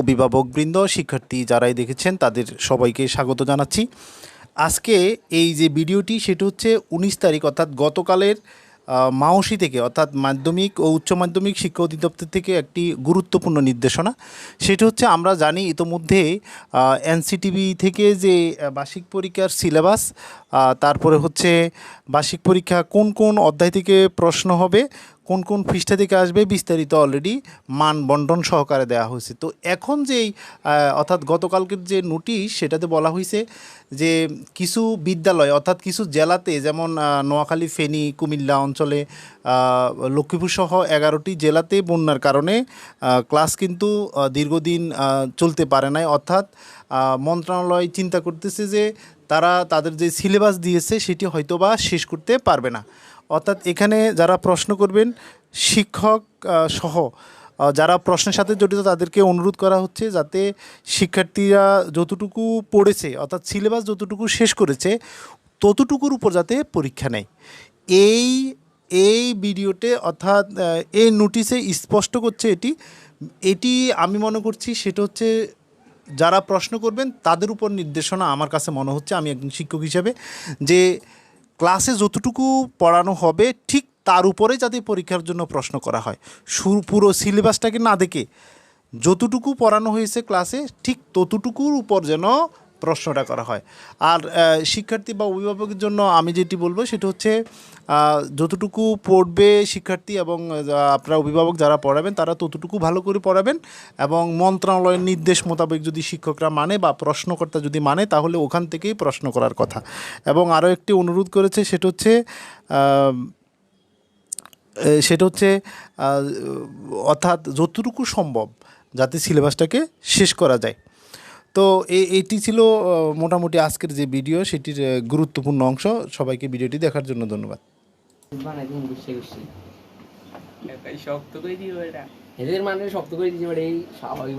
অভিভাবকবৃন্দ শিক্ষার্থী যারাই দেখেছেন তাদের সবাইকে স্বাগত জানাচ্ছি। আজকে এই যে ভিডিওটি, সেটা হচ্ছে উনিশ তারিখ, অর্থাৎ গতকালের মাওসি থেকে, অর্থাৎ মাধ্যমিক ও উচ্চ মাধ্যমিক শিক্ষা অধিদপ্তর থেকে একটি গুরুত্বপূর্ণ নির্দেশনা। সেটা হচ্ছে আমরা জানি ইতোমধ্যে এনসিটিভি থেকে যে বার্ষিক পরীক্ষার সিলেবাস তারপরে হচ্ছে বার্ষিক পরীক্ষা কোন কোন অধ্যায় থেকে প্রশ্ন হবে কোন কোন পৃষ্ঠা থেকে আসবে বিস্তারিত অলরেডি মান বন্টন সহকারে দেওয়া হয়েছে। তো এখন যেই অর্থাৎ গতকালকের যে নোটিশ সেটাতে বলা হয়েছে যে কিছু বিদ্যালয় অর্থাৎ কিছু জেলাতে যেমন নোয়াখালী, ফেনী, কুমিল্লা অঞ্চলে লক্ষ্মীপুর সহ এগারোটি জেলাতে বন্যার কারণে ক্লাস কিন্তু দীর্ঘদিন চলতে পারে নাই। অর্থাৎ মন্ত্রণালয় চিন্তা করতেছে যে তারা তাদের যে সিলেবাস দিয়েছে সেটি হয়তোবা শেষ করতে পারবে না। অর্থাৎ এখানে যারা প্রশ্ন করবেন, শিক্ষক সহ যারা প্রশ্নের সাথে জড়িত তাদেরকে অনুরোধ করা হচ্ছে যাতে শিক্ষার্থীরা যতটুকু পড়েছে, অর্থাৎ সিলেবাস যতটুকু শেষ করেছে, ততটুকুর উপর যাতে পরীক্ষা নেয়। এই এই ভিডিওতে, অর্থাৎ এই নোটিশে স্পষ্ট করছে এটি। এটি আমি মনে করছি সেটা হচ্ছে যারা প্রশ্ন করবেন, তাদের উপর নির্দেশনা আমার কাছে মনে হচ্ছে, আমি একজন শিক্ষক হিসেবে, যে ক্লাসে যতটুকু পড়ানো হবে, ঠিক তার উপরে যাতে পরীক্ষার জন্য প্রশ্ন করা হয়। সুর পুরো সিলেবাসটাকে না দেখে যতটুকু পড়ানো হয়েছে ক্লাসে, ঠিক ততটুকুর উপর যেন প্রশ্নটা করা হয়। আর শিক্ষার্থী বা অভিভাবকের জন্য আমি যেটি বলব সেটা হচ্ছে যতটুকু পড়বে শিক্ষার্থী এবং আপনারা অভিভাবক যারা পড়াবেন তারা ততটুকু ভালো করে পড়াবেন এবং মন্ত্রণালয়ের নির্দেশ মোতাবেক যদি শিক্ষকরা মানে বা প্রশ্নকর্তা যদি মানে তাহলে ওখান থেকেই প্রশ্ন করার কথা। এবং আরও একটি অনুরোধ করেছে সেটা হচ্ছে সেটা হচ্ছে অর্থাৎ যতটুকু সম্ভব যাতে সিলেবাসটাকে শেষ করা যায়। তো এ- এটি ছিল মোটামুটি আজকের যে ভিডিও সেটির গুরুত্বপূর্ণ অংশ। সবাইকে ভিডিওটি দেখার জন্য ধন্যবাদ। এদের মানে শক্ত করে দিয়েছে এই স্বাভাবিক